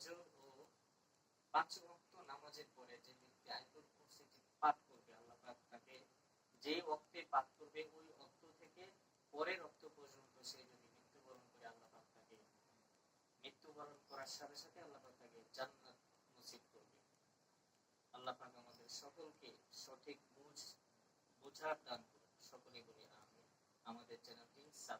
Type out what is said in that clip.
ফজর ও পাঁচ নামাজের পরে যে ব্যক্তি পাঠ করবে, আল্লাহ পাক তাকে যে পাঠ করবে, ওই থেকে পরের পর্যন্ত সে যদি মৃত্যুবরণ করে, আল্লাহ পাক তাকে মৃত্যুবরণ করার সাথে সাথে আল্লাহ পাক তাকে জান্নাত নসিব করবে। আল্লাহ পাক আমাদের সকলকে সঠিক বুঝ, বোঝার দান করুন। সকলে বলি আমি আমাদের চ্যানেলটি সাবস্ক্রাইব